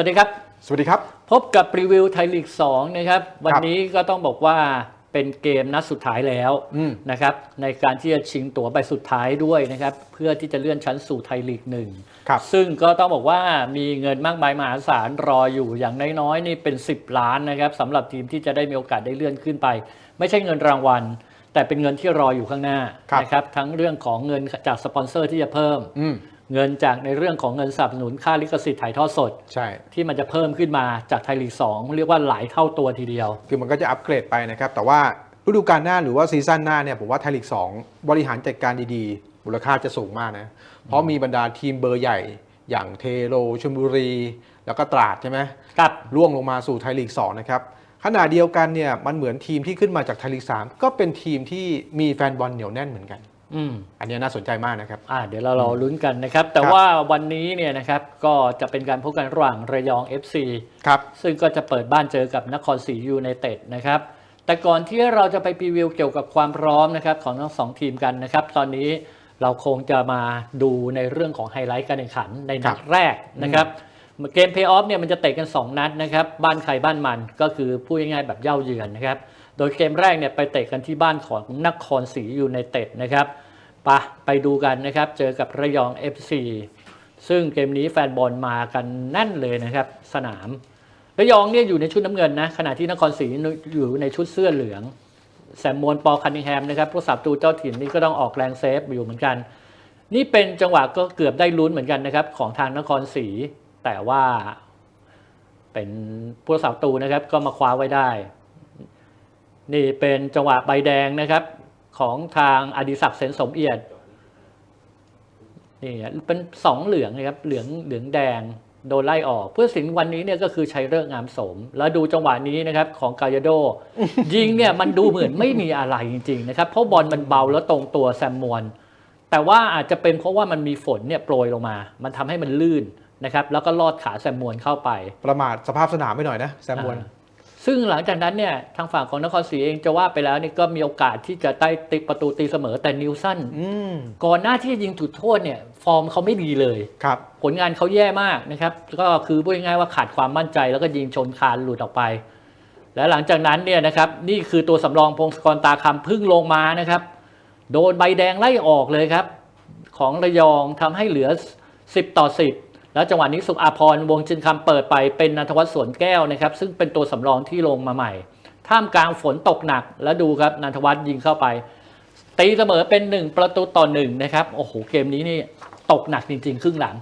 วัสดีครับ สวัสดีครับ พบกับรีวิวไทยลีก2นะครับ วันนี้ก็ต้องบอกว่าเป็นเกมนัดสุดท้ายแล้วอืมนะครับ ในการที่จะชิงตั๋วใบสุดท้ายด้วยนะครับ เพื่อที่จะเลื่อนชั้นสู่ไทยลีกหนึ่งครับซึ่งก็ต้องบอกว่ามีเงินมากมายมหาศาลรออยู่อย่างน้อยๆนี่เป็น 10 ล้านนะครับสำหรับทีมที่จะได้มีโอกาสได้เลื่อนขึ้นไป ไม่ใช่เงินรางวัล แต่เป็นเงินที่รออยู่ข้างหน้าครับนะครับ ทั้งเรื่องของเงินจากสปอนเซอร์ที่จะเพิ่มอืม เงินจากในเรื่องของเงินสนับสนุนค่าลิขสิทธิ์ถ่ายทอดสด ใช่ ที่มันจะเพิ่มขึ้นมาจากไทยลีก2เรียกว่าหลายเท่าตัวทีเดียว คือมันก็จะอัปเกรดไปนะครับ แต่ว่าฤดูกาลหน้าหรือว่าซีซั่นหน้าเนี่ยผมว่าไทยลีก2บริหารจัดการดีๆมูลค่าจะสูงมากนะเพราะมีบรรดาทีมเบอร์ใหญ่อย่างเทโรชลบุรี แล้วก็ตราดใช่ไหมครับล่วงลงมาสู่ไทยลีก2นะครับขณะเดียวกันเนี่ยมันเหมือนทีมที่ขึ้นมาจากไทยลีก3ก็เป็นทีมที่มีแฟนบอลเหนียวแน่นเหมือนกัน อืมอันนี้น่าสนใจมากนะครับ อ่าเดี๋ยวเรารอลุ้นกันนะครับ แต่ครับว่าวันนี้เนี่ยนะครับก็จะเป็นการพบกันระหว่างระยอง FC ครับ ซึ่งก็จะเปิดบ้านเจอกับนครศรียูไนเต็ดนะครับ แต่ก่อนที่เราจะไปพรีวิวเกี่ยวกับความพร้อมนะครับของทั้งสองทีมกันนะครับ ตอนนี้เราคงจะมาดูในเรื่องของไฮไลท์การแข่งขันในนัดแรกนะครับ เกมเพย์ออฟเนี่ยมันจะเตะกัน 2 นัดนะครับ บ้านใครบ้านมันก็คือพูดง่ายๆแบบเย่าเยือนนะครับ โดยเกมแรกเนี่ยไปเตะกันที่บ้านของนครศรียูไนเต็ดนะครับปะไปดูกันนะครับ เจอกับระยอง FC ซึ่งเกมนี้แฟนบอลมากันแน่นเลยนะครับ สนาม ระยองเนี่ยอยู่ในชุดน้ำเงินนะขณะที่นครศรีอยู่ในชุดเสื้อเหลือง แซมมวนปอคันนิงแฮมนะครับผู้สาประตูเจ้าถิ่นนี่ก็ต้องออกแรงเซฟอยู่เหมือนกัน นี่เป็นจังหวะก็เกือบได้ลุ้นเหมือนกันนะครับของทางนครศรี แต่ว่าเป็นผู้รักษาประตูนะครับก็มาคว้าไว้ได้ นี่เป็นจังหวะใบแดงนะครับของทางอดิศักดิ์เสนสมเอียดนี่เป็นสองเหลืองนะครับเหลืองเหลืองแดงโดนไล่ออก เพื่อสินวันนี้เนี่ยก็คือชัยเลิกษ์งามสม แล้วดูจังหวะนี้นะครับของกายโด ยิงเนี่ยมันดูเหมือนไม่มีอะไรจริงๆนะครับเพราะบอลมันเบาแล้วตรงตัวแซมมวน แต่ว่าอาจจะเป็นเพราะว่ามันมีฝนเนี่ยโปรยลงมา มันทำให้มันลื่น นะครับแล้วก็ลอดขาแซมมวนเข้าไป ประมาทสภาพสนามไม่หน่อยนะแซมบวนอ่าซึ่งหลังจากนั้นเนี่ยทางฝั่งของนครศรีเองจะว่าไปแล้วนี่ก็มีโอกาสที่จะได้ติประตูตีเสมอแต่นิวสันอืมก่อนหน้าที่จะยิงจุดโทษเนี่ยฟอร์มเขาไม่ดีเลยครับผลงานเขาแย่มากนะครับก็คือพูดง่ายๆว่าขาดความมั่นใจแล้วก็ยิงชนคานหลุดออกไป และหลังจากนั้นเนี่ยนะครับนี่คือตัวสำรองพงศกรตาคำพึ่งลงมานะครับ โดนใบแดงไล่ออกเลยครับ ของระยองทำให้เหลือ 10 ต่อ 10 แล้วจังหวะนี้สุขอาพรวงจินคำเปิดไปเป็นนันทวัฒน์สวนแก้วนะครับ ซึ่งเป็นตัวสำรองที่ลงมาใหม่ ท่ามกลางฝนตกหนักแล้วดูครับนันทวัฒน์ยิงเข้าไป ตีเสมอเป็น 1 ประตูต่อหนึ่งนะครับโอ้โหเกมนี้นี่ตกหนักจริง ๆ ครึ่งหลัง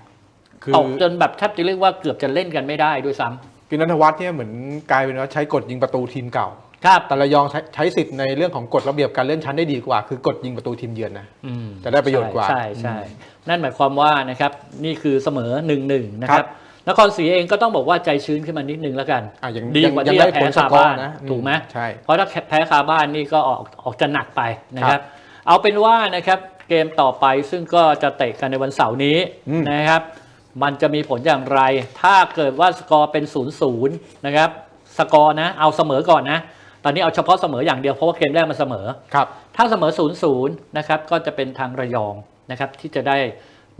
คือตกจนแบบแทบจะเรียกว่าเกือบจะเล่นกันไม่ได้ด้วยซ้ำคือนันทวัฒน์เนี่ยเหมือนกลายเป็นว่าใช้กฎยิงประตูทีมเก่า ครับ แต่ระยองใช้ใช้สิทธิ์ในเรื่องของกฎระเบียบการเลื่อนชั้นได้ดีกว่า คือกฎยิงประตูทีมเยือนนะอืมจะได้ประโยชน์กว่าใช่ใช่ใช่ นั่นหมายความว่านะครับนี่คือเสมอ1นหนึ่งนะคครัรับบนครศรีเองก็ต้องบอกว่าใจชื้นขึ้นมานิดนึงแล้วกัน อะยังดีกว่ายังที่ได้จะแพ้ผลสคากอร์บ้านนะอืมถูกไหมใช่ เพราะถ้าแพ้คาบ้านนี่ก็ออกออกจะหนักไปนะคครัรับบเอาเป็นว่านะครับเกมต่อไปซึ่งก็จะเตะกันในวันเสาร์นี้อืม นะครับ มันจะมีผลอย่างไร ถ้าเกิดว่าสกอร์เป็น0ูนย์นะครับ สกอร์นะ เอาเสมอก่อนนะ ตอนนี้เอาเฉพาะเสมออย่างเดียวเพราะว่าเกมแรกมันเสมอ ครับ ถ้าเสมอ0ูนย์นะครับก็จะเป็นทางระยองนะครับที่จะได้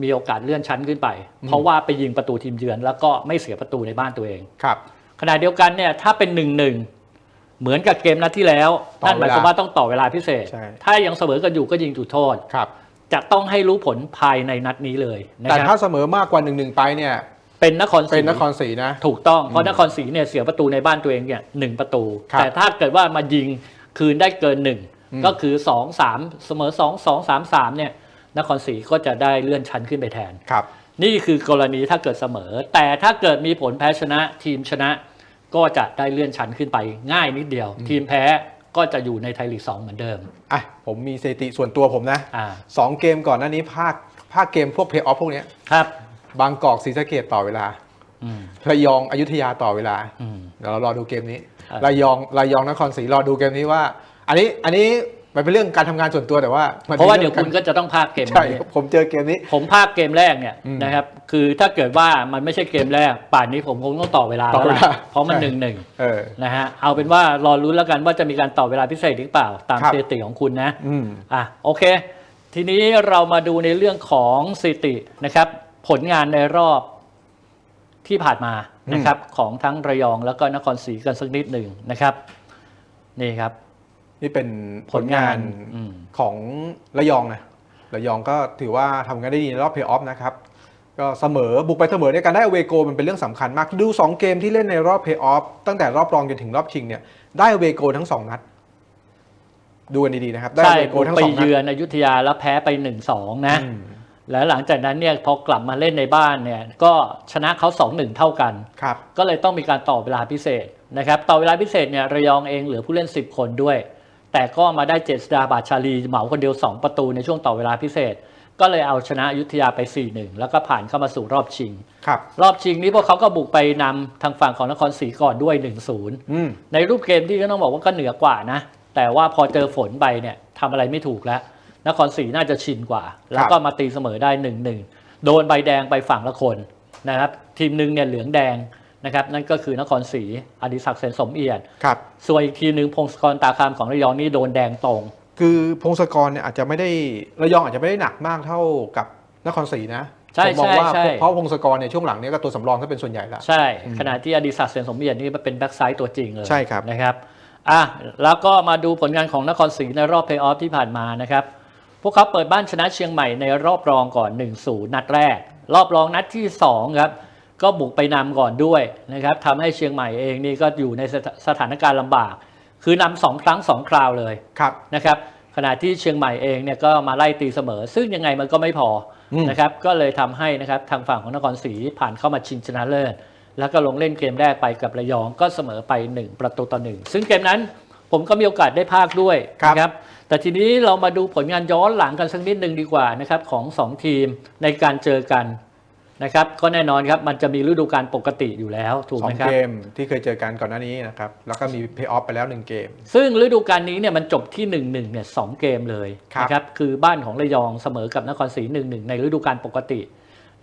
มีโอกาสเลื่อนชั้นขึ้นไป เพราะว่าไปยิงประตูทีมเยือน แล้วก็ไม่เสียประตูในบ้านตัวเอง ครับ ขณะเดียวกันเนี่ยถ้าเป็น1นึเหมือนกับเกมนัดที่แล้วต่อนั่นหมายความเวลาว่าต้องต่อเวลาพิเศษ ใช่ ถ้ายังเสมอกันอยู่ก็ยิงจุดโทษ ครับ จะต้องให้รู้ผลภายในนัดนี้เลยนะแต่คถ้ารับเสมอมากกว่า1นึไปเนี่ย เป็นนครศรีเป็นนครศรีนะ ถูกต้อง เพราะนครศรีเนี่ยเสียประตูในบ้านตัวเองเนี่ยหนึ่งประตู ครับ แต่ถ้าเกิดว่ามายิงคืนได้เกินหนึ่งอืมก็คือสองสามเสมอสองสองสามสามเนี่ยนครศรีก็จะได้เลื่อนชั้นขึ้นไปแทน ครับ นี่คือกรณีถ้าเกิดเสมอ แต่ถ้าเกิดมีผลแพ้ชนะทีมชนะ ก็จะได้เลื่อนชั้นขึ้นไปง่ายนิดเดียว ทีมแพ้ก็จะอยู่ในไทยลีก2เหมือนเดิมอะ ผมมีสถิติส่วนตัวผมนะอ่าสองเกมก่อนหน้านี้ภาคภาคเกมพวกเพย์ออฟพวกเนี้ย ครับ บางกอกศรีสะเกดต่อเวลาอืมระยองอยุธยาต่อเวลาอืมเดี๋ยวเรารอดูเกมนี้อะระยองระยองนครศรีรอดูเกมนี้ว่า อันนี้อันนี้มันเป็นเรื่องการทำงานส่วนตัวแต่ว่ามันเพราะว่าป็นเดี๋ยวองคุณก็จะต้องพากเกมใช่นี้ผมเจอเกมนี้ ผมพากเกมแรกเนี่ยอืมนะครับ คือถ้าเกิดว่ามันไม่ใช่เกมแรก ป่านนี้ผมคงต้องต่อเวลาต่อแล้วเวล่ะลาเพราะมันใช่หนึ่งหนึ่งเออนะฮะเอาเป็นว่ารอรุ้นแล้วกันว่าจะมีการต่อเวลาพิเศษหรือเปล่า ตามครับสถิติของคุณนะอืมอะโอเค ทีนี้เรามาดูในเรื่องของสถิตินะครับ ผลงานในรอบที่ผ่านมานะครับของทั้งระยองแล้วก็นครศรีกันสักนิดหนึ่งนะครับ นี่ครับ นี่เป็นผลงานอืมของระยองนะระยองก็ถือว่าทำงานได้ดีในรอบเพย์ออฟนะครับก็เสมอบุกไปเสมอในยการได้อเวโกมันเป็นเรื่องสำคัญมากดู 2 เกมที่เล่นในรอบเพย์ออฟตั้งแต่รอบรองจนถึงรอบชิงเนี่ยได้อเวโกทั้ง 2 นัด ดูกันดีๆนะครับ ได้ใช่อเวโกบุกทั้งไปสองนัดเยือนอยุธยาแล้วแพ้ไป1นสองนะอืม แล้วหลังจากนั้นเนี่ยพอกลับมาเล่นในบ้านเนี่ยก็ชนะเขา2อหนึ่งเท่ากัน ครับก็เลยต้องมีการต่อเวลาพิเศษนะครับต่อเวลาพิเศษเนี่ยระยองเองเหลือผู้เล่น 10 คนด้วย แต่ก็มาได้เจษดาบาดชาลีเหมาคนเดียว 2 ประตูในช่วงต่อเวลาพิเศษ ก็เลยเอาชนะอยุธยาไป 4-1 แล้วก็ผ่านเข้ามาสู่รอบชิง ครับ รอบชิงนี้พวกเขาก็บุกไปนำทางฝั่งของนครศรีก่อนด้วย 1-0 อืม ในรูปเกมที่ก็ต้องบอกว่าก็เหนือกว่านะ แต่ว่าพอเจอฝนไปเนี่ยทำอะไรไม่ถูกแล้ว นครศรีน่าจะชินกว่า แล้วก็มาตีเสมอได้หนึ่งหนึ่งโดนใบแดงไปฝั่งละคนนะครับ ทีมหนึ่งเนี่ยเหลืองแดงนะครับ นั่นก็คือนครศรีอดิศักดิ์เสนสมเอียดครับส่วนอีกทีหนึ่งพงศกรตาคามของระยองนี่โดนแดงตรง คือพงศกรเนี่ยอาจจะไม่ได้ระยองอาจจะไม่ได้หนักมากเท่ากับนครศรีนะใช่ผมมองใช่ว่าใช่เพราะพงศกรเนี่ยช่วงหลังเนี่ยก็ตัวสำรองถ้าเป็นส่วนใหญ่ละใช่ ขณะที่อดิศักดิ์เสนสมเอียดนี่เป็นแบ็กไซด์ตัวจริงเลยใช่ครับนะครับอะแล้วก็มาดูผลงานของนครศรีในรอบเพลย์ออฟที่ผ่านมานะครับพ วกเขาเปิดบ้านชนะเชียงใหม่ในรอบรองก่อน 1-0 นัดแรก รอบรองนัดที่2ครับก็บุกไปนำก่อนด้วยนะครับทำให้เชียงใหม่เองนี่ก็อยู่ในสถสถานการณ์ลำบาก คือนำสองครั้งสองคราวเลยครับนะครับขณะที่เชียงใหม่เองเนี่ยก็มาไล่ตีเสมอ ซึ่งยังไงมันก็ไม่พออมนะครับก็เลยทำให้นะครับทางฝั่งของนครศรีผ่านเข้ามาชิงชนะเลิศแล้วก็ลงเล่นเกมแรกไปกับระยองก็เสมอไป 1 ประตูต่อหนึ่งซึ่งเกมนั้นผมก็มีโอกาสได้ภาคด้วยครับนะครับ แต่ทีนี้เรามาดูผลงานย้อนหลังกันสักนิดหนึ่งดีกว่านะครับของ 2 ทีมในการเจอกันนะครับก็แน่นอนครับมันจะมีฤดูกาลปกติอยู่แล้วถูกสอไหมงครับเกมที่เคยเจอกันก่อนหน้านี้นะครับแล้วก็มีเพย์ออฟไปแล้วหนึ่งเกม ซึ่งฤดูกาลนี้เนี่ยมันจบที่1นหนึ่งเนี่ยสองเกมเลยครับนะครับคือบ้านของระยองเสมอกับนครศรีหนึ่งหนึ่งในฤดูกาลปกติ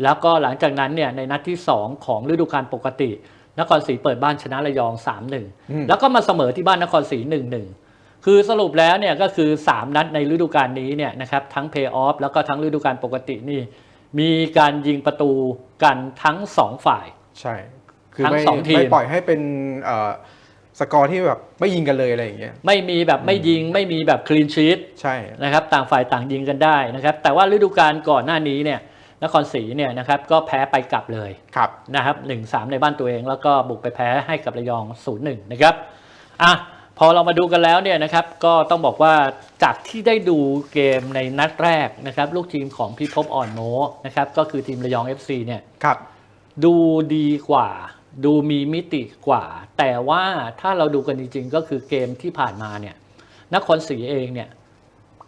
แล้วก็หลังจากนั้นเนี่ยในนัดที่ 2 ของฤดูกาลปกติ นครศรีเปิดบ้านชนะระยอง 3-1 แล้วก็มาเสมอที่บ้านนครศรี1-1 คือสรุปแล้วเนี่ยก็คือ 3 นัดในฤดูกาลนี้เนี่ยนะครับทั้งเพย์ออฟแล้วก็ทั้งฤดูกาลปกตินี่ มีการยิงประตูกันทั้ง 2 ฝ่าย ใช่ คือทั้งไม่สองทีม ไม่ปล่อยให้เป็นเอ่อสกอร์ที่แบบไม่ยิงกันเลยอะไรอย่างเงี้ยไม่มีแบบไม่ยิงไม่มีแบบคลีนชีต ใช่ นะครับต่างฝ่ายต่างยิงกันได้นะครับแต่ว่าฤดูกาลก่อนหน้านี้เนี่ยนครศรีเนี่ยนะครับก็แพ้ไปกลับเลยครับ นะครับหนึ่งสามในบ้านตัวเอง แล้วก็บุกไปแพ้ให้กับระยอง0ูนย์หนึ่งนะครับอะ พอเรามาดูกันแล้วเนี่ยนะครับก็ต้องบอกว่าจากที่ได้ดูเกมในนัดแรกนะครับลูกทีมของพิภพอ่อนโมนะครับก็คือทีมระยอง FC เนี่ยครับดูดีกว่า ดูมีมิติกว่า แต่ว่าถ้าเราดูกันจริงๆ ก็คือเกมที่ผ่านมาเนี่ยนครศรีเองเนี่ย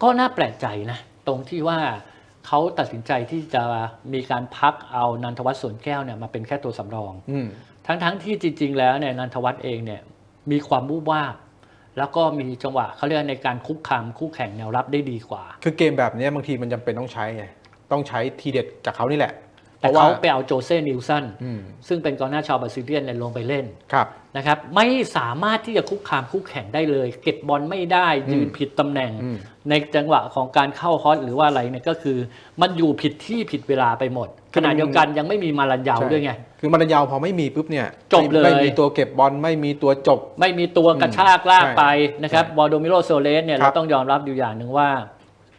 ก็น่าแปลกใจนะตรงที่ว่าเขาตัดสินใจที่จะมีการพักเอานันทวัฒน์สวนแก้วเนี่ยมาเป็นแค่ตัวสำรองอืมทั้งๆที่จริง ๆ แล้วเนี่ยนันทวัฒน์เองเนี่ยมีความวูบวาบ แล้วก็มีจังหวะเขาเรียกในการคุกคามคู่แข่งแนวรับได้ดีกว่า คือเกมแบบนี้บางทีมันจำเป็นต้องใช้ไงต้องใช้ทีเด็ดจากเขานี่แหละ แต่พระว่เขาไปเอาโจเซ่นิลสันอืมซึ่งเป็นกองหน้าชาวบราซิเลียนเนี่ยลงไปเล่นครับนะครับไม่สามารถที่จะคุกคามคู่แข่งได้เลย เก็บบอลไม่ได้ยืนผิดตำแหน่งอืมในจังหวะของการเข้าฮอตหรือว่าอะไรเนี่ยก็คือ มันอยู่ผิดที่ผิดเวลาไปหมดขณะเดียวกันยังไม่มีมาลันยาวใช่ด้วยไง คือมันยาวพอไม่มีปุ๊บเนี่ยจบเลย ไม่มีตัวเก็บบอลไม่มีตัวจบ ไม่มีตัวกระชากลากไปใช่นะครับใช่บอลโดมิโลโซเลสเนี่ยครัเราบต้องยอมรับอยู่อย่างหนึ่งว่า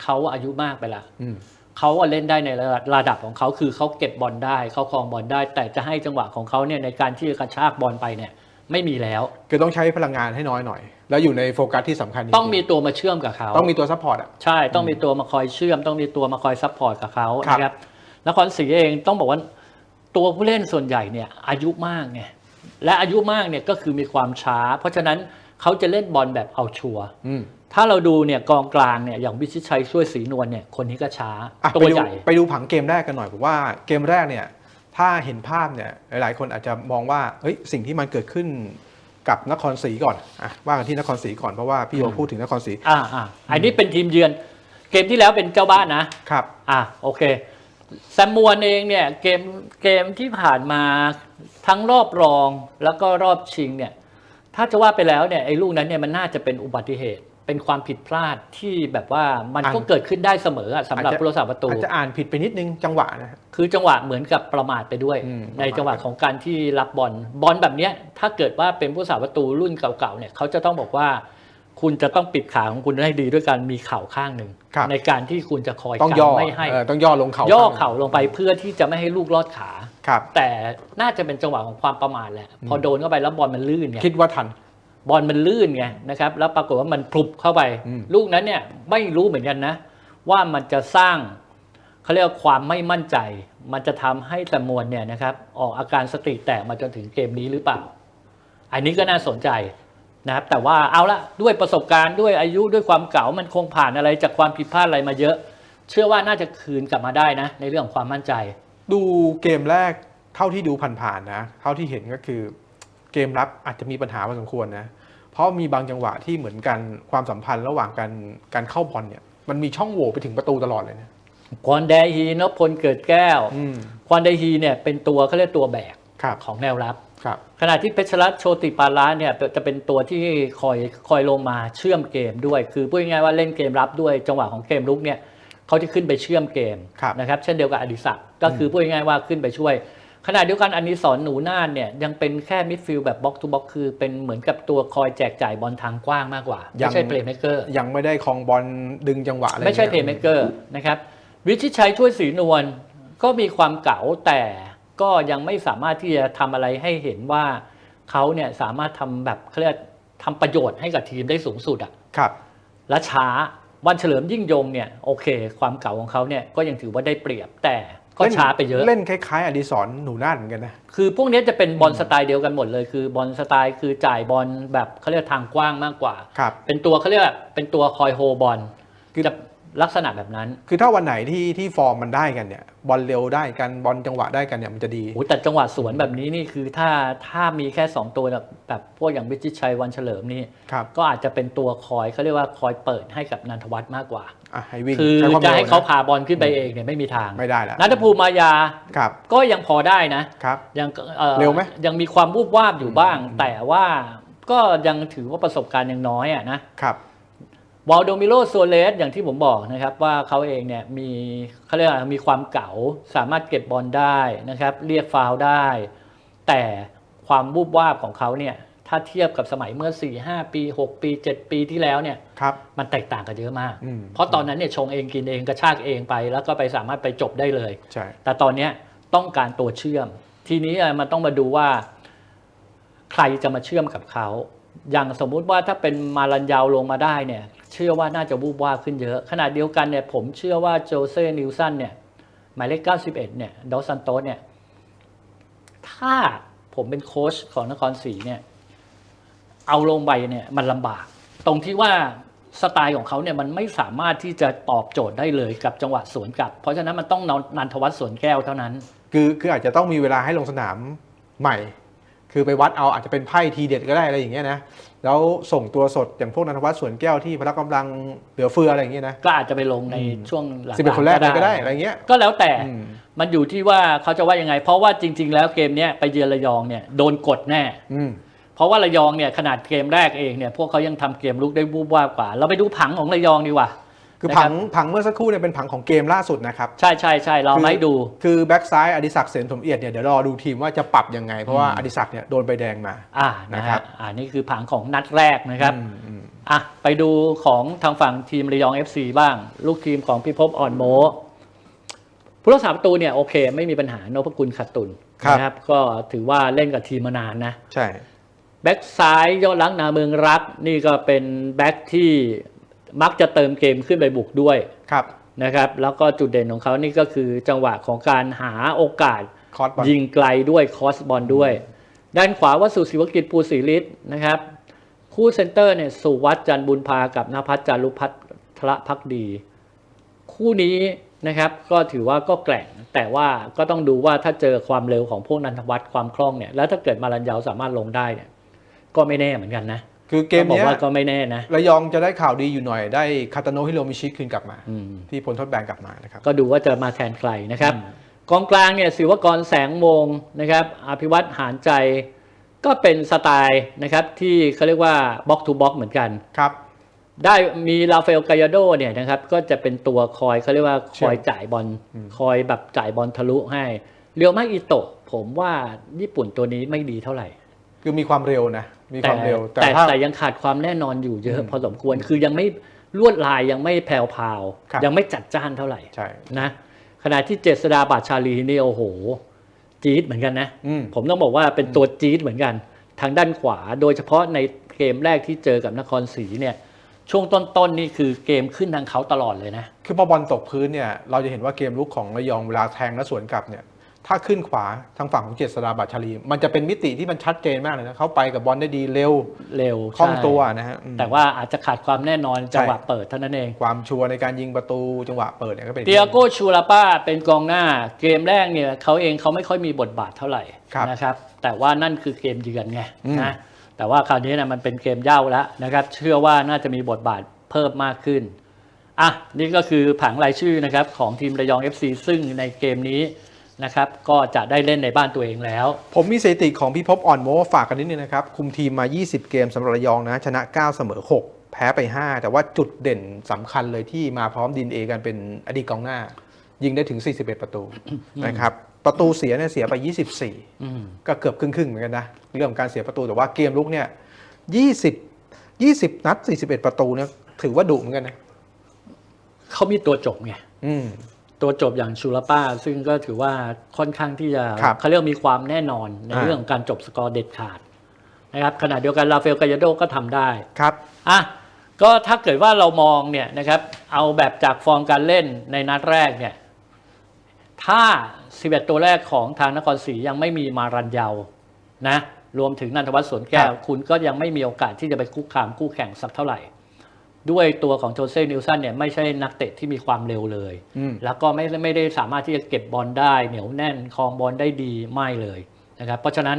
เขาอายุมากไปละอืม เขาอะเล่นได้ในระดับระดับของเขาคือเขาเก็บบอลได้เขาครองบอลได้ แต่จะให้จังหวะของเขาเนี่ยในการที่จะกระชากบอลไปเนี่ยไม่มีแล้วคือต้องใช้พลังงานให้น้อยหน่อย แล้วอยู่ในโฟกัสที่สำคัญจริๆต้องมีตัวมาเชื่อมกับเขาต้องมีตัวซัพพอร์ตอะใช่ต้องมีตัวมาคอยเชื่อม ต้องมีตัวมาคอยซัพพอร์ตกับเขาครับนะครับนครศรีเองต้องบอกว่าตัวผู้เล่นส่วนใหญ่เนี่ยอายุมากไงและอายุมากเนี่ยก็คือมีความช้า เพราะฉะนั้นเขาจะเล่นบอลแบบเอาชัวร์อืม ถ้าเราดูเนี่ยกองกลางเนี่ยอย่างวิชิตชัยช่วยศรีนวลเนี่ยคนนี้ก็ช้าอะตัไปวดูใหญ่ ไปดูผังเกมแรกกันหน่อยผมว่าเกมแรกเนี่ย ถ้าเห็นภาพเนี่ยหลาย ๆ คนอาจจะมองว่าเฮ้ยสิ่งที่มันเกิดขึ้นกับนครศรีก่อนอะว่ากันที่นครศรีก่อนเพราะว่าพี่โยพูดถึงนครศรีอ่าอ่าอันนี้เป็นทีมเยือน เกมที่แล้วเป็นเจ้าบ้านนะครับ อะโอเคแซมมวนเองเนี่ยเกมเกมที่ผ่านมาทั้งรอบรองแล้วก็รอบชิงเนี่ยถ้าจะว่าไปแล้วเนี่ยไอ้ลูกนั้นเนี่ยมันน่าจะเป็นอุบัติเหตุ เป็นความผิดพลาดที่แบบว่ามันอ่านก็เกิดขึ้นได้เสมออะสำหรับอาจจะผู้รักษาประตูอาจจะอ่านผิดไปนิดนึงจังหวะนะคือจังหวะเหมือนกับประมาทไปด้วยอืมในจังหวะของการที่รับบอลบอลแบบเนี้ยถ้าเกิดว่าเป็นผู้รักษาประตูรุ่นเก่าๆเนี่ยเขาจะต้องบอกว่า คุณจะต้องปิดขาของคุณให้ดีด้วยการมีเข่าข้างหนึ่งครับในการที่คุณจะคอยต้องกันย่อไม่ให้เออต้องย่อลงเข่าย่อข้งเข่าลงไปเพื่อที่จะไม่ให้ลูกลอดขาครับแต่น่าจะเป็นจังหวะของความประมาทแหละพอโดนเข้าไปแล้วบอลมันลื่นไงคิดว่าทัน บอลมันลื่นไงนะครับแล้วปรากฏว่ามันพลุบเข้าไปอืมลูกนั้นเนี่ยไม่รู้เหมือนกันนะ ว่ามันจะสร้างเขาเรียกว่าความไม่มั่นใจ มันจะทำให้แตมวลเนี่ยนะครับออกอาการสติแตกมาจนถึงเกมนี้หรือเปล่า อันนี้ก็น่าสนใจนะครับแต่ว่าเอาละด้วยประสบการณ์ด้วยอายุด้วยความเก่ามันคงผ่านอะไรจากความผิดพลาดอะไรมาเยอะ เชื่อว่าน่าจะคืนกลับมาได้นะ ในเรื่องของความมั่นใจ ดูเกมแรกเท่าที่ดูผ่านๆนะ เท่าที่เห็นก็คือ เกมรับอาจจะมีปัญหาพอสมควรนะ เพราะมีบางจังหวะที่เหมือนกันความสัมพันธ์ระหว่างการการเข้าบอลเนี่ย มันมีช่องโหว่ไปถึงประตูตลอดเลยนะควอนแดฮีนพพลเกิดแก้วอืมควอนแดฮีเนี่ยเป็นตัวเขาเรียกตัวแบกครับของแนวรับครับขณะที่เพชรรัตน์โชติปาระเนี่ยจะเป็นตัวที่คอยคอยลงมาเชื่อมเกมด้วย คือพูดง่ายๆว่าเล่นเกมรับด้วยจังหวะของเกมลุกเนี่ยเขาจะขึ้นไปเชื่อมเกมครับนะครับเช่นเดียวกับอดิศักดิ์ก็คือพูดง่ายๆว่าขึ้นไปช่วย ขณะเดียวกันอันนี้สอนหนูน่านเนี่ยยังเป็นแค่มิดฟิลด์แบบบ็อกทูบ็อกคือเป็นเหมือนกับตัวคอยแจกจ่ายบอลทางกว้างมากกว่ายัไม่งใช่เพลย์เมคเกอร์ยังไม่ได้ครองบอลดึงจังหวะอะไรไม่ใช่เพลย์เมคเกอร์นะครับวิชิตชัยช่วยศรีนวลก็มีความเก๋าแต่ก็ยังไม่สามารถที่จะทำอะไรให้เห็นว่าเขาเนี่ยสามารถทำแบบเขาเรียกทำประโยชน์ให้กับทีมได้สูงสุดอะครับ และช้าวันเฉลิมยิ่งยงเนี่ยโอเค ความเก่าของเขาเนี่ยก็ยังถือว่าได้เปรียบแต่ ก็เล่นช้าไปเยอะ เล่นคล้ายๆอดิศรหนูน่านเหมือนกันนะ คือพวกนี้จะเป็นบอลสไตล์เดียวกันหมดเลย คือบอลสไตล์คือจ่ายบอลแบบเขาเรียกทางกว้างมากกว่าครับเป็นตัวเขาเรียกว่าเป็นตัวคอยโฮบอลคือจะ ลักษณะแบบนั้นคือถ้าวันไหนที่ที่ฟอร์มมันได้กันเนี่ยบอลเร็วได้กันบอลจังหวะได้กันเนี่ยมันจะดีโอ้แต่จังหวะสวนแบบนี้นี่คือถ้าถ้ามีแค่ 2 ตัวแบบแบบพวกอย่างวิจิตรชัยวันเฉลิมนี่ครับก็อาจจะเป็นตัวคอยเขาเรียกว่าคอยเปิดให้กับนันทวัฒน์มากกว่าอะให้วิ่งคือใช้ความจะร็วให้เขานะพาบอลขึ้นไปเองเนี่ยไม่มีทางไม่ได้แล้วนัทภูมิมายาครับก็ยังพอได้นะครับยังอ่อเร็วไหมยังมีความวูบวาบอยู่บ้างอืมแต่ว่าก็ยังถือว่าประสบการณ์ยังน้อยอะนะครับ วาลโดมิโลโซเลสอย่างที่ผมบอกนะครับว่าเขาเองเนี่ยมีเขาเรียกว่ามีความเก๋าสามารถเก็บบอลได้นะครับ เรียกฟาวล์ได้ แต่ความวูบวาบของเขาเนี่ยถ้าเทียบกับสมัยเมื่อ 4 5 ปี 6 ปี 7 ปีที่แล้วเนี่ยครับมันแตกต่างกันเยอะมากอืมเพราะตอนนั้นเนี่ยชงเองกินเองกระชากเองไป แล้วก็ไปสามารถไปจบได้เลยใช่แต่ตอนเนี้ยต้องการตัวเชื่อม ทีนี้อะมันต้องมาดูว่า ใครจะมาเชื่อมกับเขา อย่างสมมุติว่าถ้าเป็นมาลันยาวลงมาได้เนี่ย เชื่อว่าน่าจะวูบวาบขึ้นเยอะขณะเดียวกันเนี่ยผมเชื่อว่าโจเซ่นิวสันเนี่ยหมายเลข 91 เนี่ยดอสซันโตเนี่ย ถ้าผมเป็นโค้ชของนครศรีเนี่ย เอาลงไปเนี่ยมันลำบาก ตรงที่ว่าสไตล์ของเขาเนี่ยมันไม่สามารถที่จะตอบโจทย์ได้เลยกับจังหวะสวนกลับ เพราะฉะนั้นมันต้องนันทวัฒน์สวนแก้วเท่านั้น คือคืออาจจะต้องมีเวลาให้ลงสนามใหม่ คือไปวัดเอาอาจจะเป็นไพ่ทีเด็ดก็ได้อะไรอย่างเงี้ยนะแล้วส่งตัวสดอย่างพวกนันทวัฒน์สวนแก้วที่พละกำลังเหลือเฟืออะไรอย่างเงี้ยนะก็อาจจะไปลงในอืมช่วงหลังๆสิบเป็นคนแรกเลยก็ได้อะไรเงี้ยก็แล้วแต่อืมมันอยู่ที่ว่าเขาจะว่ายังไง เพราะว่าจริง ๆ แล้วเกมเนี้ยไปเยือนระยองเนี่ยโดนกดแน่อืมเพราะว่าระยองเนี่ยขนาดเกมแรกเองเนี่ยพวกเขายังทำเกมลุกได้วูบวาบกว่า เราไปดูผังของระยองดีกว่า คือนะครับผังผังเมื่อสักครู่เนี่ยเป็นผังของเกมล่าสุดนะครับใช่ใช่ใช่เราคือไม่ดู คือแบ็กซ้ายอดิศักดิ์เสนสมเอียดเนี่ยเดี๋ยวรอดูทีมว่าจะปรับยังไง เพราะว่าอืมอดิศักดิ์เนี่ยโดนใบแดงมาอ่านะนะคครัรับบอ่านี่คือผังของนัดแรกนะครับอืมอืมอะไปดูของทางฝั่งทีมระยอง FC บ้าง ลูกทีมของพิภพอ่อนโมผู้รักษาประตูเนี่ยโอเค ไม่มีปัญหาโนพกุลขัดตุนครับนะครับ ก็ถือว่าเล่นกับทีมมานานนะ ใช่แบ็กซ้ายยอดรักนาเมืองรัก นี่ก็เป็นแบ็กที่ มักจะเติมเกมขึ้นไปบุกด้วยครับนะครับแล้วก็จุดเด่นของเขานี่ก็คือจังหวะของการหาโอกาสคอร์สบอลยิงไกลด้วยคอสบอลด้วย ด้านขวาวัสสุศิวกิจภูศิริศนะครับ คู่เซนเตอร์เนี่ยสุวัตจันทร์บุญพากับนภัสจารุพัฒระพักดี คู่นี้นะครับก็ถือว่าก็แกร่งแต่ว่าก็ต้องดูว่าถ้าเจอความเร็วของพวกนันทวัฒน์ความคล่องเนี่ยแล้วถ้าเกิดมารันยาวสามารถลงได้เนี่ยก็ไม่แน่เหมือนกันนะ คือเกมต้องบอกเนี้ยว่าก็ไม่แน่นะระยองจะได้ข่าวดีอยู่หน่อยได้คาตาโนฮิโรมิชิคืนกลับมาอืมที่พ้นทดแบนกลับมานะครับก็ดูว่าจะมาแทนใครนะครับกองกลางเนี่ยศิวกรแสงวงศ์นะครับอภิวัตหารใจก็เป็นสไตล์นะครับที่เขาเรียกว่าบล็อกทูบล็อกเหมือนกันครับได้มีราฟาเอลกายาโดเนี่ยนะครับก็จะเป็นตัวคอยเขาเรียกว่าคอยเชื่อมจ่ายบอลคอยแบบจ่ายบอลทะลุให้เรียวมาอิโตะผมว่าญี่ปุ่นตัวนี้ไม่ดีเท่าไหร่ คือมีความเร็วนะ มีความเร็วแต่แต่ถ้าแต่ยังขาดความแน่นอนอยู่เยอะอืมพอสมควรคือยังไม่ลวดลายยังไม่แผ่วพราวครับยังไม่จัดจ้านเท่าไหร่ใช่นะขณะที่เจษดาบาดชาลีนี่โอ้โห จี๊ดเหมือนกันนะอืมผมต้องบอกว่าเป็นตัวจี๊ดเหมือนกัน ทางด้านขวาโดยเฉพาะในเกมแรกที่เจอกับนครศรีเนี่ยช่วงต้นๆนี่คือเกมขึ้นทางเขาตลอดเลยนะ คือพอบอลตกพื้นเนี่ยเราจะเห็นว่าเกมลุกของระยองเวลาแทงและสวนกลับเนี่ย ถ้าขึ้นขวาทางฝั่งของเจษฎาบัตรชาลี มันจะเป็นมิติที่มันชัดเจนมากเลยนะเขาไปกับบอลได้ดีเร็วเร็วคล่องใช่ตัวนะฮะอืมแต่ว่าอาจจะขาดความแน่นอนจังหวะเปิดเท่านั้นเอง ความชัวร์ในการยิงประตูจังหวะเปิดเนี่ยก็เป็นเตียโกชูลาป้าเป็นกองหน้า เกมแรกเนี่ยเขาเองเขาไม่ค่อยมีบทบาทเท่าไหร่ครับนะครับ แต่ว่านั่นคือเกมเยือนไงอืมนะแต่ว่าคราวนี้นะมันเป็นเกมเย่าแล้วนะครับ เชื่อว่าน่าจะมีบทบาทเพิ่มมากขึ้นอะนี่ก็คือผังรายชื่อนะครับของทีมระยอง FC ซึ่งในเกมนี้ นะครับก็จะได้เล่นในบ้านตัวเองแล้ว ผมมีสถิติของพี่พบอ่อนโมฝากกันนิดนึงนะครับ คุมทีมมา 20 เกมสำหรับระยองนะ ชนะ 9 เสมอ 6 แพ้ไป 5 แต่ว่าจุดเด่นสำคัญเลยที่มาพร้อมดินเอกันเป็นอดีตกองหน้า ยิงได้ถึง 41 ประตูนะครับประตูเสียเนี่ยเสียไป 24อืมก็เกือบครึ่งๆเหมือนกันนะเรื่องของการเสียประตูแต่ว่าเกมลุกเนี่ย20 20 นัด 41 ประตูเนี่ยถือว่าดุเหมือนกันนะเขามีตัวจบไงอืม ตัวจบอย่างชูลาป้า ซึ่งก็ถือว่าค่อนข้างที่จะครับ เขาเรียกว่ามีความแน่นอนในอ่าเรื่องของการจบสกอร์เด็ดขาดนะครับขณะเดียวกันราฟาเอลกายาโดก็ทำได้ ครับ อะก็ถ้าเกิดว่าเรามองเนี่ยนะครับเอาแบบจากฟอร์มการเล่นในนัดแรกเนี่ยถ้า 11 ตัวแรกของทางนครศรียังไม่มีมารันเยานะรวมถึงนันทวัฒน์สวนแก้ควรับ คุณก็ยังไม่มีโอกาสที่จะไปคุกคามคู่แข่งสักเท่าไหร่ ด้วยตัวของโจเซ่นิวสันเนี่ยไม่ใช่นักเตะที่มีความเร็วเลย อืม แล้วก็ไม่ไม่ได้สามารถที่จะเก็บบอลได้เหนียวแน่นครองบอลได้ดีไม่เลยนะครับเพราะฉะนั้น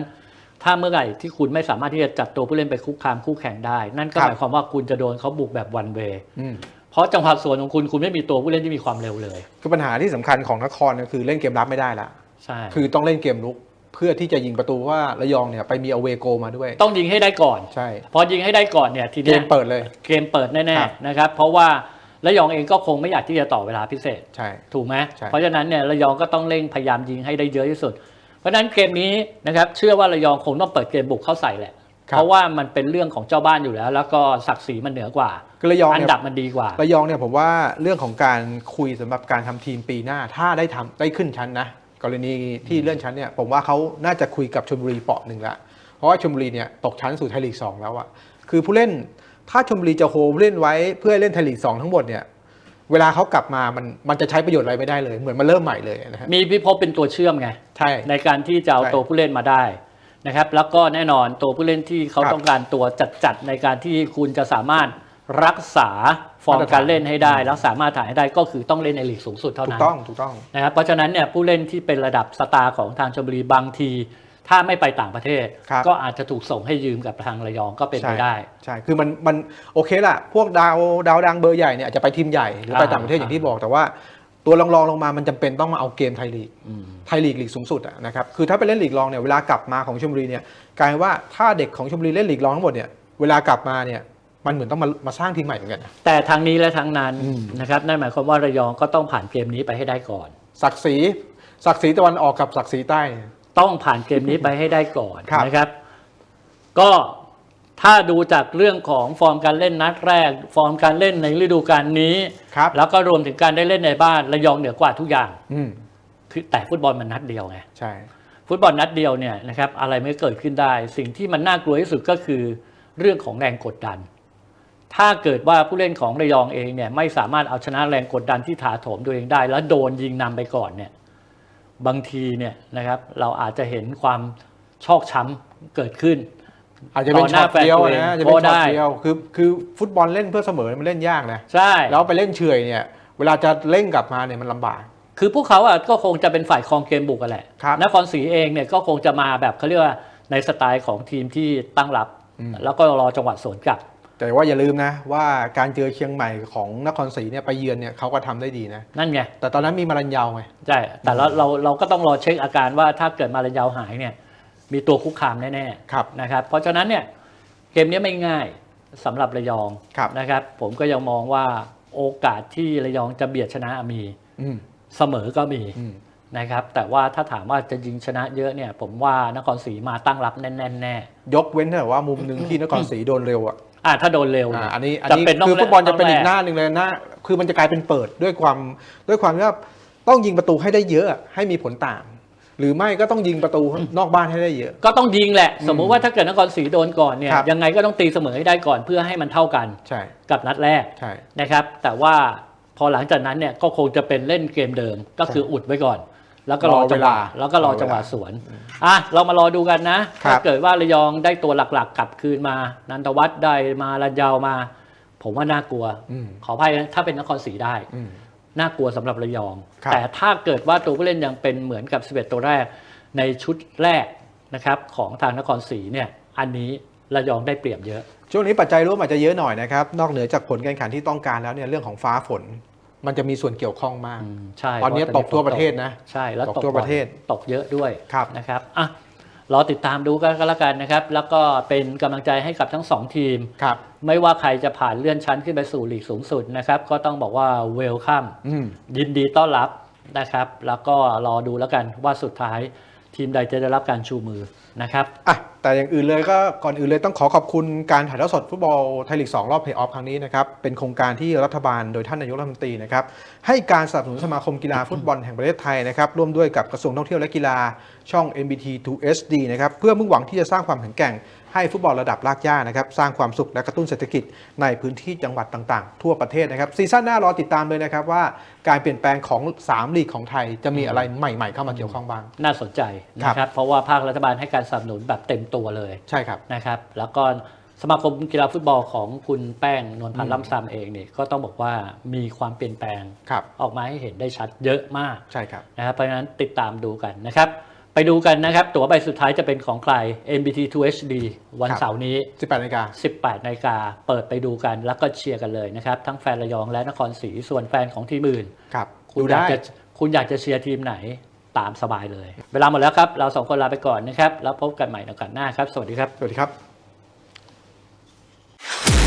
ถ้าเมื่อไหร่ที่คุณไม่สามารถที่จะจัดตัวผู้เล่นไปคุกคามคู่แข่งได้ นั่นก็ครับ หมายความว่าคุณจะโดนเขาบุกแบบวันเวอืม เพราะจังหวะสวนของคุณคุณไม่มีตัวผู้เล่นที่มีความเร็วเลย คือปัญหาที่สำคัญของนครก็คือเล่นเกมรับไม่ได้ละ ใช่ คือต้องเล่นเกมลุกเพื่อที่จะยิงประตูเพราะว่าระยองเนี่ยไปมีอเวโกมาด้วย ต้องยิงให้ได้ก่อน ใช่ พอยิงให้ได้ก่อนเนี่ยทีเกเนี้ยมเปิดเลย เกมเปิดแน่ครับๆนะครับ เพราะว่าระยองเองก็คงไม่อยากที่จะต่อเวลาพิเศษ ใช่ ถูกไหมใช่ เพราะฉะนั้นเนี่ยระยองก็ต้องเร่งพยายามยิงให้ได้เยอะที่สุด เพราะฉะนั้นเกมนี้นะครับเชื่อว่าระยองคงต้องเปิดเกมบุกเข้าใส่แหละ ครับ เพราะว่ามันเป็นเรื่องของเจ้าบ้านอยู่แล้ว แล้วก็ศักดิ์ศรีมันเหนือกว่า คือระยองอันเนี่ยดับมันดีกว่า ระยองเนี่ยผมว่าเรื่องของการคุยสำหรับการทำทีมปีหน้า ถ้าได้ทำได้ขึ้นชั้นนะ กรณีที่เลื่อนชั้นเนี่ยผมว่าเขาน่าจะคุยกับชลบุรีเปาะหนึ่งละเพราะว่าชลบุรีเนี่ยตกชั้นสู่ไทยลีก2แล้วอะคือผู้เล่นถ้าชลบุรีจะโฮมเล่นไว้เพื่อให้เล่นไทยลีก2ทั้งหมดเนี่ยเวลาเขากลับมามันมันจะใช้ประโยชน์อะไรไม่ได้เลย เหมือนมันเริ่มใหม่เลยนะฮะมีพิภพเป็นตัวเชื่อมไงใช่ในการที่จะเอาใช่ตัวผู้เล่นมาได้นะครับ แล้วก็แน่นอนตัวผู้เล่นที่เขาครับต้องการตัวจัดๆในการที่คุณจะสามารถรักษา ฟอร์มมาตรฐานการเล่นให้ได้ แล้วสามารถถ่ายให้ได้ก็คือต้องเล่นในลีกสูงสุดเท่าถูนั้กนต้องถูกต้องนะครับเพราะฉะนั้นเนี่ยผู้เล่นที่เป็นระดับสตาร์ของทางชลบุรีบางที ถ้าไม่ไปต่างประเทศครับก็อาจจะถูกส่งให้ยืมกับทางระยองก็เป็นไปได้ ใช่ คือมันมันโอเคละพวกดาวดาวดังเบอร์ใหญ่เนี่ยอาจจะไปทีมใหญ่หรือไปอ่าต่างประเทศอย่างที่บอกแต่ว่าตัวรองๆลงมา มันจำเป็นต้องมาเอาเกมไทยลีกอืมไทยลีกลีกสูงสุดอะนะครับ คือถ้าไปเล่นลีกรองเนี่ย เวลากลับมาของชมบุรีเนี่ย กลายเป็นว่าถ้าเด็กของชมบุรีเล่นลีกรองทั้งหมดเนี่ย เวลากลับมาเนี่ย มันเหมือนต้องมามาสร้างทีมใหม่เหมือนกันนะ แต่ทางนี้และทางนั้นอืม นะครับนั่นหมายความว่าระยองก็ต้องผ่านเกมนี้ไปให้ได้ก่อน ศักดิ์ศรีศักดิ์ศรีตะวันออกกับศักดิ์ศรีใต้เนี่ยต้องผ่านเกมนี้ไปให้ได้ก่อนครับนะครับ ก็ถ้าดูจากเรื่องของฟอร์มการเล่นนัดแรก ฟอร์มการเล่นในฤดูกาลนี้ ครับ แล้วก็รวมถึงการได้เล่นในบ้านระยองเหนือกว่าทุกอย่างอืมคือแต่ฟุตบอลมันนัดเดียวไง ใช่ ฟุตบอลนัดเดียวเนี่ยนะครับอะไรไม่เกิดขึ้นได้ สิ่งที่มันน่ากลัวที่สุดก็คือเรื่องของแรงกดดัน ถ้าเกิดว่าผู้เล่นของระยองเองเนี่ยไม่สามารถเอาชนะแรงกดดันที่ถาโถมตัวเองได้ แล้วโดนยิงนำไปก่อนเนี่ยบางทีเนี่ยนะครับเราอาจจะเห็นความชอกช้ำเกิดขึ้น อาจจะเป็นต่อหช็น้าอตเดียวแฟนตัวเองนะอาจจะเป็นก็ช็ได้อตเดียวคือคือฟุตบอลเล่นเพื่อเสมอมันเล่นยากนะใช่แล้วไปเล่นเฉอยเนี่ยเวลาจะเล่นกลับมาเนี่ยมันลำบาก คือพวกเขาอะก็คงจะเป็นฝ่ายครองเกมบุกกันแหละครับนครศรีเองเนี่ยก็คงจะมาแบบเขาเรียกว่าในสไตล์ของทีมที่ตั้งรับอืมแล้วก็รอจังหวะสวนกลับ แต่ว่าอย่าลืมนะว่าการเจอเชียงใหม่ของนครศรีเนี่ยไปเยือนเนี่ยเขาก็ทำได้ดีนะนั่นไงแต่ตอนนั้นมีมารันยาวไงใช่แต่เราเราเราก็ต้องรอเช็คอาการว่าถ้าเกิดมาระยาวหายเนี่ยมีตัวคุกคามแน่ครับๆนะครับ เพราะฉะนั้นเนี่ยเกมนี้ไม่ง่ายสำหรับระยองครับนะครับ ผมก็ยังมองว่าโอกาสที่ระยองจะเบียดชนะมีอืมเสมอก็มีอืมนะครับ แต่ว่าถ้าถามว่าจะยิงชนะเยอะเนี่ย ผมว่านครศรีมาตั้งรับแน่นๆแน่ยกเว้นแต่ว่ามุมหนึ่งที่นครศรีโดนเร็วอะ อะถ้าโดนเร็ว อ่าอันนี้อันจะนี้เป็นนอกคือฟุตบอลจะเป็นอีกแรหน้าหนึ่งเลยหน้าคือมันจะกลายเป็นเปิดด้วยความด้วยความที่ว่าต้องยิงประตูให้ได้เยอะอะให้มีผลต่าง หรือไม่ก็ต้องยิงประตูนอกบ้านให้ได้เยอะ ก็ต้องยิงแหละ สมมุติว่าถ้าเกิดนครศรีโดนก่อนเนี่ยครับ ยังไงก็ต้องตีเสมอให้ได้ก่อนเพื่อให้มันเท่ากันใช่กับนัดแรกใช่ นะครับ แต่ว่าพอหลังจากนั้นเนี่ยก็คงจะเป็นเล่นเกมเดิมก็คืออุดไว้ก่อน แล้วก็รอจังหวะแล้วก็รอจังหวะสวนอะเรามารอดูกันนะ ถ้าเกิดว่าระยองได้ตัวหลักๆ กลับคืนมา นันทวัฒน์ได้มาลันยาวมา ผมว่าน่ากลัวอืมขออภัยนะถ้าเป็นนครศรีได้อืมน่ากลัวสำหรับระยองครับแต่ถ้าเกิดว่าตัวผู้เล่นยังเป็นเหมือนกับ 11 ตัวแรกในชุดแรกนะครับของทางนครศรีเนี่ยอันนี้ระยองได้เปรียบเยอะ ช่วงนี้ปัจจัยร่วมอาจจะเยอะหน่อยนะครับ นอกเหนือจากผลการแข่งขันที่ต้องการแล้วเนี่ยเรื่องของฟ้าฝน มันจะมีส่วนเกี่ยวข้องมากอืมใช่ตอนนี้พาตกทั่วประเทศนะใช่แล้วตกตกทั่วประเทศบ่อยตกเยอะด้วยครับนะครับอะรอติดตามดูกันก็แล้วกันนะครับ แล้วก็เป็นกำลังใจให้กับทั้งสองทีมครับไม่ว่าใครจะผ่านเลื่อนชั้นขึ้นไปสู่ลีกสูงสุดนะครับ ก็ต้องบอกว่าเวลคัมอืมยินดีต้อนรับนะครับ แล้วก็รอดูแล้วกันว่าสุดท้าย ทีมใดจะได้รับการชูมือนะครับอะแต่อย่างอื่นเลยก็ก่อนอื่นเลยต้องขอขอบคุณการถ่ายทอดสดฟุตบอลไทยลีก 2 รอบเพลย์ออฟครั้งนี้นะครับ เป็นโครงการที่รัฐบาลโดยท่านนายกรัฐมนตรีนะครับ ให้การสนับสนุนสมาคมกีฬาฟุตบอลแห่งประเทศไทยนะครับ ร่วมด้วยกับกระทรวงท่องเที่ยวและกีฬาช่อง MBT2SD นะครับ เพื่อมุ่งหวังที่จะสร้างความแข็งแกร่ง ให้ฟุตบอลระดับรากหญ้านะครับสร้างความสุขและกระตุ้นเศรษฐกิจในพื้นที่จังหวัดต่างๆ ทั่วประเทศนะครับซีซั่นหน้ารอติดตามเลยนะครับว่าการเปลี่ยนแปลงของสามลีกของไทยจะมีอะไรใหม่ ๆ เข้ามาเกี่ยวข้องบ้าง น่าสนใจนะคครัรับบเพราะว่าภาครัฐบาลให้การสนับสนุนแบบเต็มตัวเลยใช่ครับนะครับแล้วก็สมาคมกีฬาฟุตบอลของคุณแป้งนวลพันธ์ล่ำซำเองเนี่ยก็ต้องบอกว่ามีความเปลี่ยนแปลงครับออกมาให้เห็นได้ชัดเยอะมากใช่ครับนะครับเพราะฉะนั้นติดตามดูกันนะครับ ไปดูกันนะครับ ตั๋วใบสุดท้ายจะเป็นของใคร NBT 2HD วันเสาร์นี้ 18นาฬิกา18นาฬิกาเปิดไปดูกันแล้วก็เชียร์กันเลยนะครับ ทั้งแฟนระยองและนครศรีส่วนแฟนของทีมอื่นครับคุณอยากจะคุณอยากจะเชียร์ทีมไหนตามสบายเลย เวลาหมดแล้วครับ เราสองคนลาไปก่อนนะครับ แล้วพบกันใหม่ในโอกาสหน้าครับ สวัสดีครับ สวัสดีครับ